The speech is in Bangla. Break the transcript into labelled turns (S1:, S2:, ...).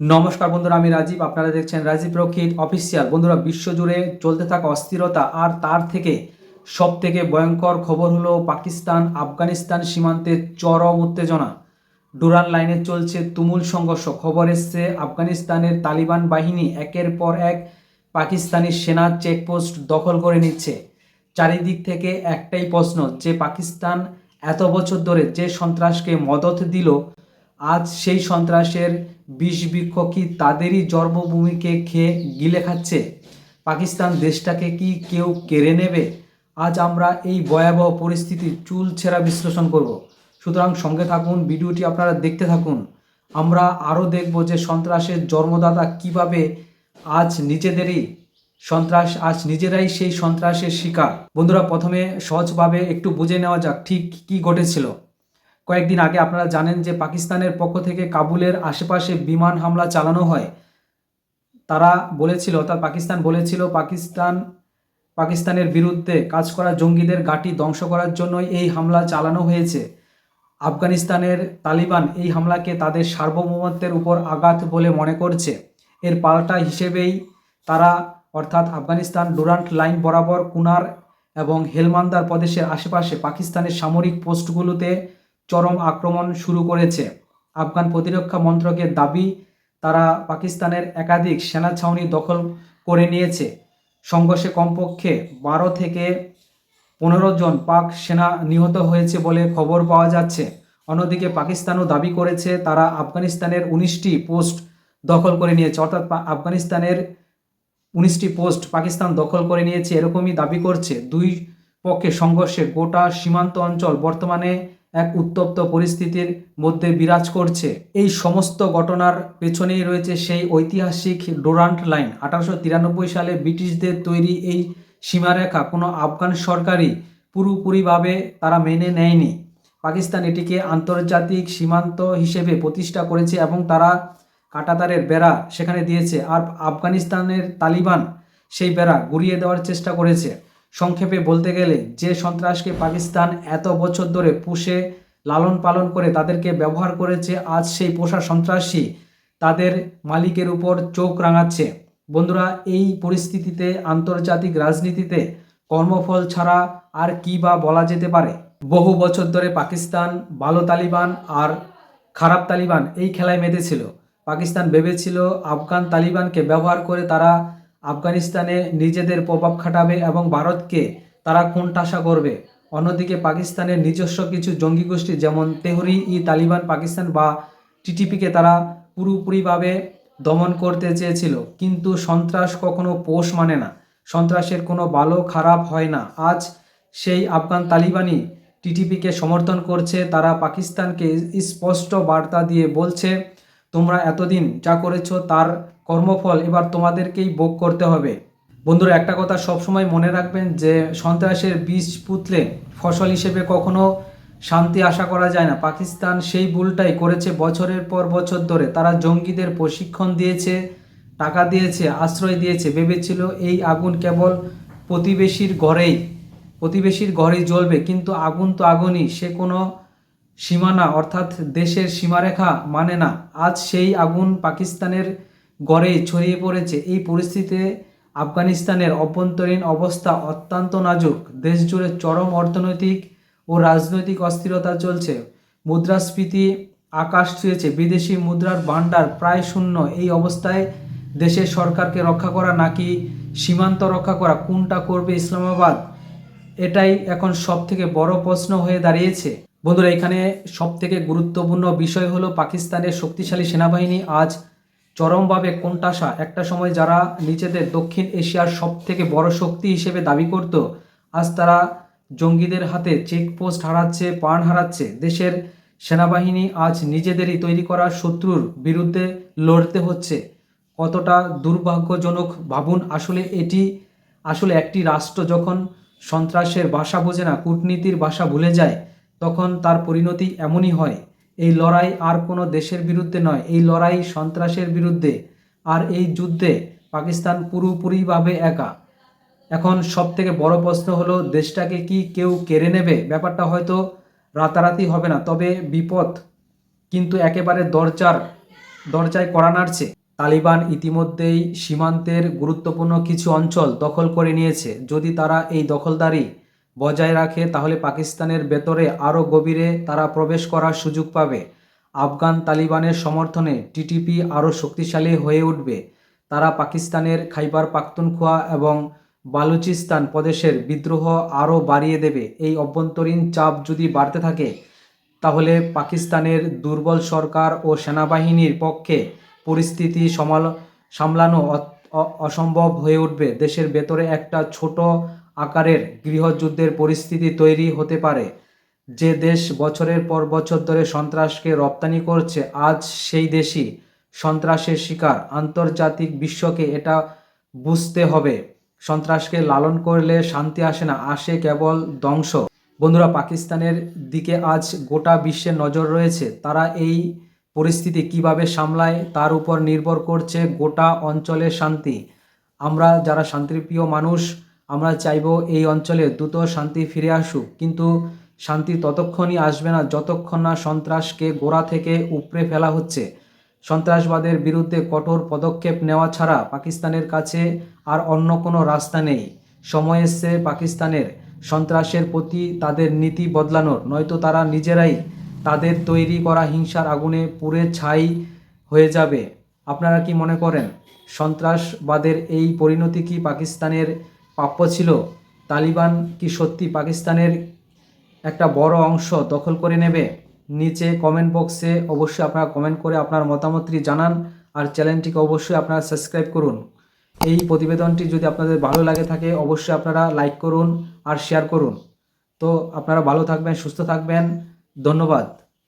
S1: নমস্কার বন্ধুরা, আমি রাজীব। আপনারা দেখছেন রাজীব রক্ষিত অফিসিয়াল। বন্ধুরা, বিশ্বজুড়ে চলতে থাকা অস্থিরতা আর তার থেকে সব থেকে ভয়ঙ্কর খবর হলো পাকিস্তান, আফগানিস্তান সীমান্তে চরম উত্তেজনা। ডুরান লাইনে চলছে তুমুল সংঘর্ষ। খবর এসছে, আফগানিস্তানের তালিবান বাহিনী একের পর এক পাকিস্তানি সেনা চেকপোস্ট দখল করে নিচ্ছে। চারিদিক থেকে একটাই প্রশ্ন, যে পাকিস্তান এত বছর ধরে যে সন্ত্রাসকে মদত দিল আজ সেই সন্ত্রাসের বিষ বৃক্ষ কি তাদেরই জন্মভূমিকে খেয়ে গিলে খাচ্ছে। পাকিস্তান দেশটাকে কি কেউ কেড়ে নেবে? আজ আমরা এই ভয়াবহ পরিস্থিতির চুল ছেঁড়া বিশ্লেষণ করব। সুতরাং সঙ্গে থাকুন, ভিডিওটি আপনারা দেখতে থাকুন। আমরা আরও দেখব যে সন্ত্রাসের জন্মদাতা কীভাবে আজ নিজেদেরই সন্ত্রাস, আজ নিজেরাই সেই সন্ত্রাসের শিকার। বন্ধুরা, প্রথমে সহজভাবে একটু বুঝে নেওয়া যাক ঠিক কি ঘটেছিল। কয়েকদিন আগে আপনারা জানেন যে পাকিস্তানের পক্ষ থেকে কাবুলের আশেপাশে বিমান হামলা চালানো হয়। তারা বলেছিল, অর্থাৎ পাকিস্তান বলেছিল, পাকিস্তান, পাকিস্তানের বিরুদ্ধে কাজ করা জঙ্গিদের ঘাঁটি ধ্বংস করার জন্যই এই হামলা চালানো হয়েছে। আফগানিস্তানের তালিবান এই হামলাকে তাদের সার্বভৌমত্বের উপর আঘাত বলে মনে করছে। এর পাল্টা হিসেবেই তারা, অর্থাৎ আফগানিস্তান ডুরান্ট লাইন বরাবর কুনার এবং হেলমান্দার প্রদেশের আশেপাশে পাকিস্তানের সামরিক পোস্টগুলোতে চরম আক্রমণ শুরু করেছে। আফগান প্রতিরক্ষা মন্ত্রকের দাবি, তারা পাকিস্তানের একাধিক সেনা ছাউনি দখল করে নিয়েছে। সংঘর্ষে কমপক্ষে বারো থেকে পনেরো জন পাক সেনা নিহত হয়েছে বলে খবর পাওয়া যাচ্ছে। অন্যদিকে পাকিস্তানও দাবি করেছে, তারা আফগানিস্তানের উনিশটি পোস্ট দখল করে নিয়েছে। অর্থাৎ আফগানিস্তানের উনিশটি পোস্ট পাকিস্তান দখল করে নিয়েছে, এরকমই দাবি করছে। দুই পক্ষে সংঘর্ষে গোটা সীমান্ত অঞ্চল বর্তমানে এক উত্তপ্ত পরিস্থিতির মধ্যে বিরাজ করছে। এই সমস্ত ঘটনার পেছনেই রয়েছে সেই ঐতিহাসিক ডোরান্ট লাইন। আঠারোশো তিরানব্বই সালে ব্রিটিশদের তৈরি এই সীমারেখা কোনো আফগান সরকারই পুরোপুরিভাবে তারা মেনে নেয়নি। পাকিস্তান এটিকে আন্তর্জাতিক সীমান্ত হিসেবে প্রতিষ্ঠা করেছে এবং তারা কাটাতারের বেড়া সেখানে দিয়েছে। আর আফগানিস্তানের তালিবান সেই বেড়া গুড়িয়ে দেওয়ার চেষ্টা করেছে। সংক্ষেপে বলতে গেলে, যে সন্ত্রাসকে পাকিস্তান এত বছর ধরে পুষে, লালন পালন করে তাদেরকে ব্যবহার করেছে, আজ সেই পোষা সন্ত্রাসী তাদের মালিকের উপর চোখ রাঙাচ্ছে। বন্ধুরা, এই পরিস্থিতিতে, আন্তর্জাতিক রাজনীতিতে কর্মফল ছাড়া আর কি বা বলা যেতে পারে? বহু বছর ধরে পাকিস্তান ভালো তালিবান আর খারাপ তালিবান এই খেলায় মেতেছিল। পাকিস্তান ভেবেছিল আফগান তালিবানকে ব্যবহার করে তারা আফগানিস্তানে নিজেদের প্রভাব খাটাবে এবং ভারতকে তারা কোণঠাসা করবে। অন্যদিকে পাকিস্তানের নিজস্ব কিছু জঙ্গি গোষ্ঠী যেমন তেহরি ই তালিবান পাকিস্তান বা টিটিপিকে তারা পুরোপুরিভাবে দমন করতে চেয়েছিল। কিন্তু সন্ত্রাস কখনো পোষ মানে না। সন্ত্রাসের কোনো ভালো খারাপ হয় না। আজ সেই আফগান তালিবানই টিটিপিকে সমর্থন করছে। তারা পাকিস্তানকে স্পষ্ট বার্তা দিয়ে বলছে তোমরা এতদিন যা করেছ তার কর্মফল এবার তোমাদেরকেই ভোগ করতে হবে। বন্ধুরা, একটা কথা সবসময় মনে রাখবেন যে সন্ত্রাসের বীজ পুতলে ফসল হিসেবে কখনো শান্তি আশা করা যায় না। পাকিস্তান সেই ভুলটাই করেছে বছরের পর বছর ধরে। তারা জঙ্গিদের প্রশিক্ষণ দিয়েছে, টাকা দিয়েছে, আশ্রয় দিয়েছে। ভেবেছিল এই আগুন কেবল প্রতিবেশীর ঘরেই প্রতিবেশীর ঘরেই জ্বলবে। কিন্তু আগুন তো আগুনই, সে কোনো সীমানা, অর্থাৎ দেশের সীমারেখা মানে না। আজ সেই আগুন পাকিস্তানের গড়ে ছড়িয়ে পড়েছে। এই পরিস্থিতিতে আফগানিস্তানের অভ্যন্তরীণ অবস্থা অত্যন্ত নাজুক। দেশ জুড়ে চরম অর্থনৈতিক ও রাজনৈতিক অস্থিরতা চলছে। মুদ্রাস্ফীতি আকাশ ছুঁয়েছে। বিদেশি মুদ্রার ভাণ্ডার প্রায় শূন্য। এই অবস্থায় দেশের সরকারকে রক্ষা করা নাকি সীমান্ত রক্ষা করা? কোনটা করবে ইসলামাবাদ? এটাই এখন সব থেকে বড় প্রশ্ন হয়ে দাঁড়িয়েছে। বন্ধুরা, এখানে সব থেকে গুরুত্বপূর্ণ বিষয় হলো পাকিস্তানের শক্তিশালী সেনাবাহিনী। আজ চরমভাবে কোণঠাসা। একটা সময় যারা নিজেদের দক্ষিণ এশিয়ার সব থেকে বড় শক্তি হিসেবে দাবি করত, আজ তারা জঙ্গিদের হাতে চেকপোস্ট হারাচ্ছে পান হারাচ্ছে। দেশের সেনাবাহিনী আজ নিজেদেরই তৈরি করা শত্রুর বিরুদ্ধে লড়তে হচ্ছে। কতটা দুর্ভাগ্যজনক ভাবুন, আসলে এটি আসলে একটি রাষ্ট্র যখন সন্ত্রাসের ভাষা বোঝে না, কূটনীতির ভাষা ভুলে যায় তখন তার পরিণতি এমনই হয়, এই লড়াই আর কোনো দেশের বিরুদ্ধে নয়, এই লড়াই সন্ত্রাসের বিরুদ্ধে, আর এই যুদ্ধে পাকিস্তান পুরোপুরিভাবে একা। এখন সব থেকে বড় প্রশ্ন হলো, দেশটাকে কি কেউ কেড়ে নেবে? ব্যাপারটা হয়তো রাতারাতি হবে না, তবে বিপদ কিন্তু একেবারে দরজার, দরজায় কড়া নাড়ছে। তালিবান ইতিমধ্যেই সীমান্তের গুরুত্বপূর্ণ কিছু অঞ্চল দখল করে নিয়েছে। যদি তারা এই দখলদারি বজায় রাখে, তাহলে পাকিস্তানের ভেতরে আরও গভীরে তারা প্রবেশ করার সুযোগ পাবে। আফগান তালিবানের সমর্থনে টিটিপি আরও শক্তিশালী হয়ে উঠবে। তারা পাকিস্তানের খাইবার পাখতুনখোয়া এবং বালুচিস্তান প্রদেশের বিদ্রোহ আরও বাড়িয়ে দেবে। এই অভ্যন্তরীণ চাপ যদি বাড়তে থাকে, তাহলে পাকিস্তানের দুর্বল সরকার ও সেনাবাহিনীর পক্ষে পরিস্থিতি সমাল, সামলানো অসম্ভব হয়ে উঠবে। দেশের ভেতরে একটা ছোট আকারের গৃহযুদ্ধের পরিস্থিতি তৈরি হতে পারে। যে দেশ বছরের পর বছর ধরে সন্ত্রাসকে রপ্তানি করছে, আজ সেই দেশই সন্ত্রাসের শিকার। আন্তর্জাতিক বিশ্বকে এটা বুঝতে হবে। সন্ত্রাসকে লালন করলে শান্তি আসে না, আসে কেবল ধ্বংস। বন্ধুরা, পাকিস্তানের দিকে আজ গোটা বিশ্বের নজর রয়েছে। তারা এই পরিস্থিতি কীভাবে সামলায়, তার উপর নির্ভর করছে গোটা অঞ্চলের শান্তি। আমরা যারা শান্তিপ্রিয় মানুষ আমরা চাইব এই অঞ্চলে দ্রুত শান্তি ফিরে আসুক, কিন্তু শান্তি ততক্ষণই আসবে না যতক্ষণ না সন্ত্রাসকে গোড়া থেকে উপড়ে ফেলা হচ্ছে। সন্ত্রাসবাদের বিরুদ্ধে কঠোর পদক্ষেপ নেওয়া ছাড়া পাকিস্তানের কাছে আর অন্য কোনো রাস্তা নেই। সময় এসছে পাকিস্তানের। সন্ত্রাসের প্রতি তাদের নীতি বদলানোর। নয়তো তারা নিজেরাই তাদের তৈরি করা হিংসার আগুনে পুড়ে ছাই হয়ে যাবে। আপনারা কি মনে করেন, সন্ত্রাসবাদের এই পরিণতি কি পাকিস্তানের প্রাপ্য ছিল। তালিবান কি সত্যি পাকিস্তানের একটা বড় অংশ দখল করে নেবে? নিচে কমেন্ট বক্সে অবশ্যই আপনারা কমেন্ট করে আপনার মতামতটি জানান আর চ্যানেলটিকে অবশ্যই আপনারা সাবস্ক্রাইব করুন। এই প্রতিবেদনটি যদি আপনাদের ভালো লাগে থাকে, অবশ্যই আপনারা লাইক করুন আর শেয়ার করুন। তো আপনারা ভালো থাকবেন, সুস্থ থাকবেন। ধন্যবাদ।